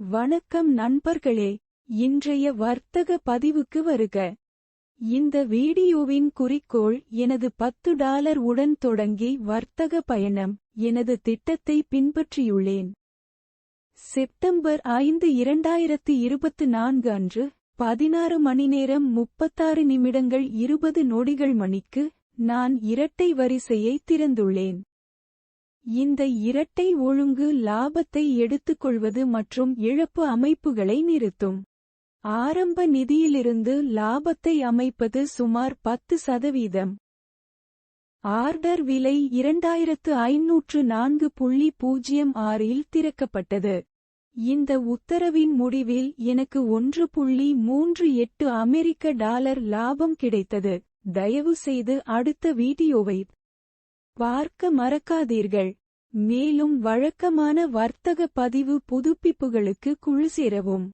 வணக்கம் நண்பர்களே இன்றைய வர்த்தக பதிவுக்கு வருக. இந்த வீடியோவின் குறிக்கோள் எனது பத்து டாலர் உடன் தொடங்கி வர்த்தக பயணம் எனது திட்டத்தை பின்பற்றியுள்ளேன். செப்டம்பர் ஐந்து இரண்டாயிரத்து இருபத்து நான்கு அன்று பதினாறு மணி நேரம் முப்பத்தாறு நிமிடங்கள் இருபது நொடிகள் மணிக்கு நான் இரட்டை வரிசையை திறந்துள்ளேன். இந்த இரட்டை ஒழுங்கு லாபத்தை எடுத்துக்கொள்வது மற்றும் இழப்பு அமைப்புகளை நிறுத்தும். ஆரம்ப நிதியிலிருந்து லாபத்தை அமைப்பது சுமார் பத்து சதவீதம். ஆர்டர் விலை இரண்டாயிரத்து ஐநூற்று நான்கு புள்ளி பூஜ்ஜியம் ஆறில் திறக்கப்பட்டது. இந்த உத்தரவின் முடிவில் எனக்கு ஒன்று புள்ளி மூன்று எட்டு அமெரிக்க டாலர் லாபம் கிடைத்தது. தயவுசெய்து அடுத்த வீடியோவை பார்க்க மறக்காதீர்கள். மேலும் வழக்கமான வர்த்தக பதிவு புதுப்பிப்புகளுக்கு குழு சேரவும்.